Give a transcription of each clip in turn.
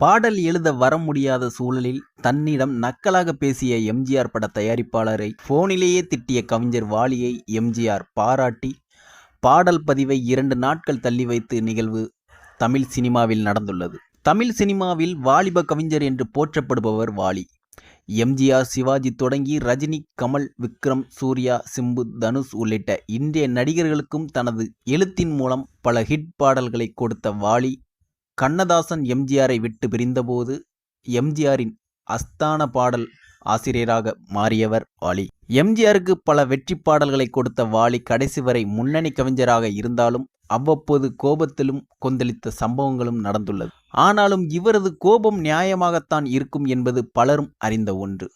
பாடல் எழுத வர முடியாத சூழலில் தன்னிடம் நக்கலாக பேசிய எம்ஜிஆர் பட தயாரிப்பாளரை போனிலேயே திட்டிய கவிஞர் வாலியை எம்ஜிஆர் பாராட்டி பாடல் பதிவை இரண்டு நாட்கள் தள்ளி வைத்து நிகழ்வு தமிழ் சினிமாவில் நடந்துள்ளது. தமிழ் சினிமாவில் வாலிப கவிஞர் என்று போற்றப்படுபவர் வாலி. எம்ஜிஆர் சிவாஜி தொடங்கி ரஜினி கமல் விக்ரம் சூர்யா சிம்பு தனுஷ் உள்ளிட்ட இந்திய நடிகர்களுக்கும் தனது எழுத்தின் மூலம் பல ஹிட் பாடல்களை கொடுத்த வாலி கண்ணதாசன் எம்ஜிஆரை விட்டு பிரிந்தபோது எம்ஜிஆரின் அஸ்தான பாடல் ஆசிரியராக மாறியவர் வாலி. எம்ஜிஆருக்கு பல வெற்றி பாடல்களை கொடுத்த வாலி கடைசி வரை முன்னணி கவிஞராக இருந்தாலும் அவ்வப்போது கோபத்திலும் கொந்தளித்த சம்பவங்களும் நடந்துள்ளது. ஆனாலும் இவரது கோபம் நியாயமாகத்தான் இருக்கும் என்பது பலரும் அறிந்த ஒன்று.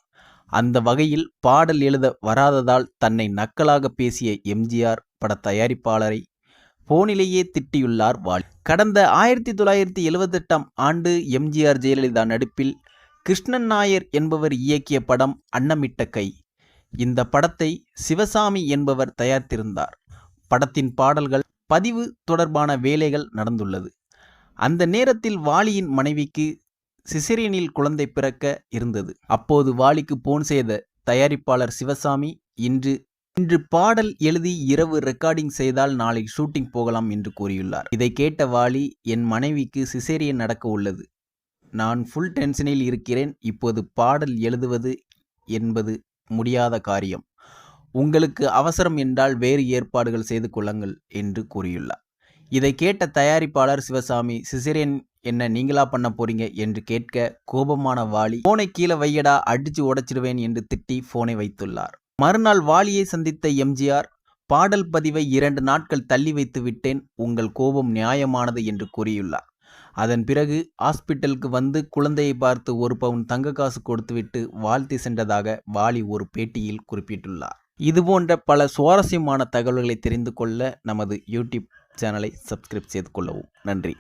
அந்த வகையில் பாடல் எழுத வராததால் தன்னை நக்கலாக பேசிய எம்ஜிஆர் பட தயாரிப்பாளரை போனிலேயே திட்டியுள்ளார் வாலி. கடந்த ஆயிரத்தி தொள்ளாயிரத்தி எழுவத்தெட்டாம் ஆண்டு எம்ஜிஆர் ஜெயலலிதா நடிப்பில் கிருஷ்ணன் நாயர் என்பவர் இயக்கிய படம் அன்னமிட்ட கை. இந்த படத்தை சிவசாமி என்பவர் தயாரித்திருந்தார். படத்தின் பாடல்கள் பதிவு தொடர்பான வேலைகள் நடந்துள்ளது. அந்த நேரத்தில் வாலியின் மனைவிக்கு சிசிரியனில் குழந்தை பிறக்க இருந்தது. அப்போது வாலிக்கு போன் செய்த தயாரிப்பாளர் சிவசாமி இன்று இன்று பாடல் எழுதி இரவு ரெக்கார்டிங் செய்தால் நாளை ஷூட்டிங் போகலாம் என்று கூறியுள்ளார். இதை கேட்ட வாலி என் மனைவிக்கு சிசேரியன் நடக்க உள்ளது. நான் ஃபுல் டென்ஷனில் இருக்கிறேன். இப்போது பாடல் எழுதுவது என்பது முடியாத காரியம். உங்களுக்கு அவசரம் என்றால் வேறு ஏற்பாடுகள் செய்து கொள்ளுங்கள் என்று கூறியுள்ளார். இதை கேட்ட தயாரிப்பாளர் சிவசாமி சிசேரியன் என்ன நீங்களா பண்ண போறீங்க? என்று கேட்க கோபமான வாலி போனை கீழே வையடா அடிச்சு உடைச்சிடுவேன் என்று திட்டி போனை வைத்துள்ளார். மறுநாள் வாலியை சந்தித்த எம்ஜிஆர் பாடல் பதிவை இரண்டு நாட்கள் தள்ளி வைத்து விட்டேன் உங்கள் கோபம் நியாயமானது என்று கூறியுள்ளார். அதன் பிறகு ஹாஸ்பிட்டலுக்கு வந்து குழந்தையை பார்த்து ஒரு பவுன் தங்க காசு கொடுத்துவிட்டு வாழ்த்தி சென்றதாக வாலி ஒரு பேட்டியில் குறிப்பிட்டுள்ளார். இதுபோன்ற பல சுவாரஸ்யமான தகவல்களை தெரிந்து கொள்ள நமது யூடியூப் சேனலை சப்ஸ்கிரைப் செய்து கொள்ளவும். நன்றி.